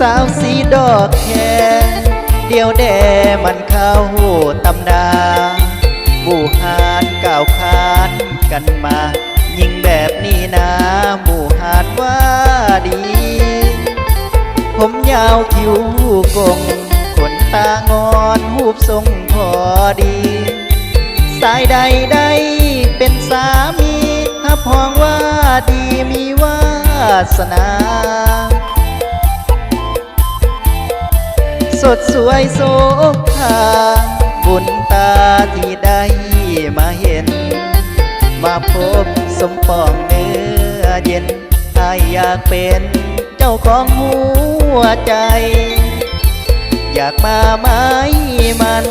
สาวสีดอกแคเดียวแดมันเข้าตำดาบูหานก่าวคานกันมา ยิงแบบนี้นะหมู่หานว่าดี ผมยาวคิ้วกงขนตางอนหูบทรงพอดี สายใดใดเป็นสามีถ้าพองว่าดีมีวาสนา ดสวยโสภาบุญตาที่ได้มาเห็น มาพบสมปองเนื้อเย็นอายอยากเป็นเจ้าของหัวใจ อยากมาไม้มัน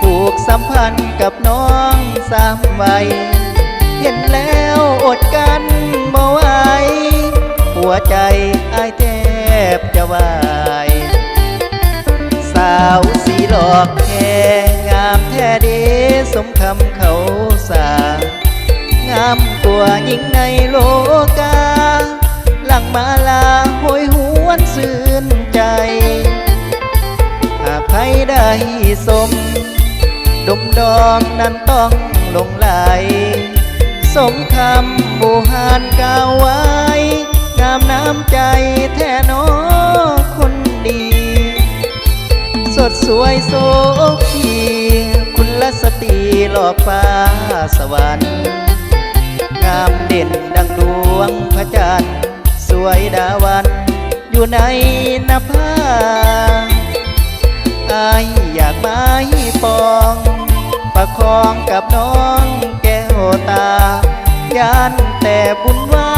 ผูกสัมพันธ์กับน้องสามวัยเห็นแล้วอดกันบ่ไหวหัวใจอายแทบจะวายาวสีหลอกแค่งามแท้เดสมคำเขาสา งามกว่ายิ่งในโลกา หลังมาลาโหยหวนซื่นใจ หากใครได้สม ดมดอมนั้นต้องลงไหล สมคำบูหานกล่า สวยโสพีคุณลสตีหลอกฟ้าสวรรค์ งามเด่นดังดวงพระจันทร์ สวยดาวัน อยู่ในนภาอายอยากไม้ปอง ประคองกับน้องแก้วตายานแต่บุญวา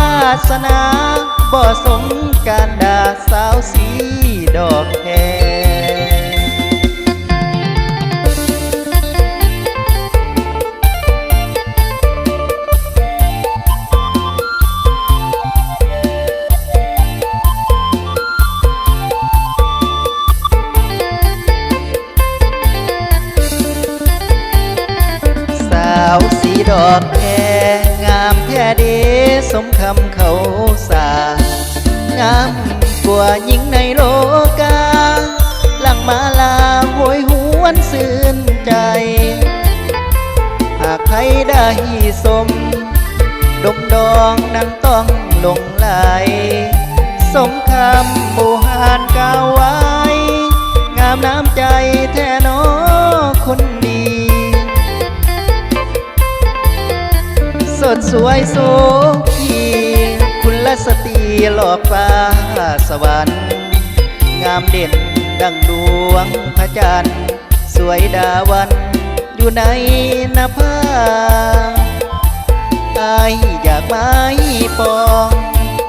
สนา บ่สมการดาสาวสีดอกแคาวสีดอกแคงามแท้เดสมคำเขาสางามกว่าหญิงในโลกา หลังมาลาโหยหวนซื่นใจ หากใครได้สม ดมดองนั้นต้องหลงไหลสมคำโบหา ดสวยโสพีคุณละสตรีหลอกฟ้าสวรรค์งามเด่นดังดวงพระจันทร์สวยดาวันอยู่ในนภาอายอยากไม้ปอง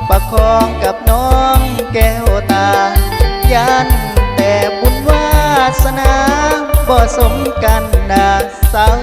ประคองกับน้องแก้วตา ยันแต่บุญวาสนาบ่สมกันนาสาว